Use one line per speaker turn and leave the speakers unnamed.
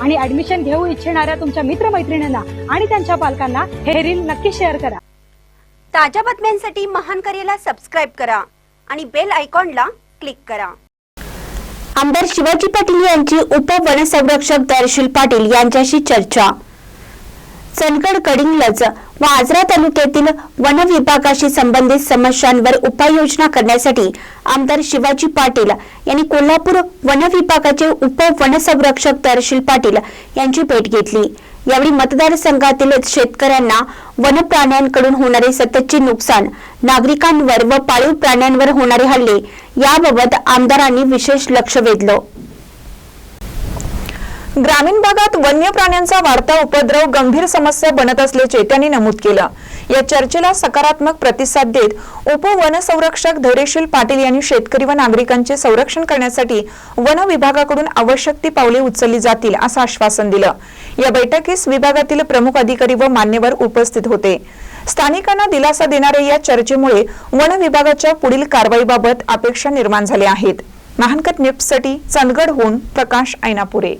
आणि ऍडमिशन घेऊ इच्छिणाऱ्या तुमच्या मित्रमैत्रिणींना आणि त्यांच्या पालकांना हे रील नक्की शेअर करा.
ताज्या बातम्यांसाठी महान करेला सबस्क्राईब करा आणि बेल आयकॉनला क्लिक करा.
आमदार शिवाजी पाटील यांची उपवनसंरक्षक दर्शील पाटील यांच्याशी चर्चा. चंदगड कडिंगलज व आजरा तालुक्यातील वन विभागाशी संबंधित समस्यांवर उपाययोजना करण्यासाठी आमदार शिवाजी पाटील यांनी कोल्हापूर वन विभागाचे उपवनसंरक्षक तहशील पाटील यांची भेट घेतली. यावेळी मतदारसंघातील शेतकऱ्यांना वन प्राण्यांकडून होणारे सततचे नुकसान नागरिकांवर व पाळीव प्राण्यांवर होणारे हल्ले याबाबत आमदारांनी विशेष लक्ष वेधलं.
ग्रामीण भागात वन्य प्राण्यांचा वाढता उपद्रव गंभीर समस्या बनत असल्याचे त्यांनी नमूद केलं. या चर्चेला सकारात्मक प्रतिसाद देत उपवनसंरक्षक धैर्यशील पाटील यांनी शेतकरी व नागरिकांचे संरक्षण करण्यासाठी वन विभागाकडून आवश्यक ती पावले उचलली जातील असं आश्वासन दिलं. या बैठकीस विभागातील प्रमुख अधिकारी व मान्यवर उपस्थित होते. स्थानिकांना दिलासा देणाऱ्या या चर्चेमुळे वन विभागाच्या पुढील कारवाईबाबत अपेक्षा निर्माण झाल्या आहेत. महानकत न्यूजसाठी चंदगडहून प्रकाश ऐनापुरे.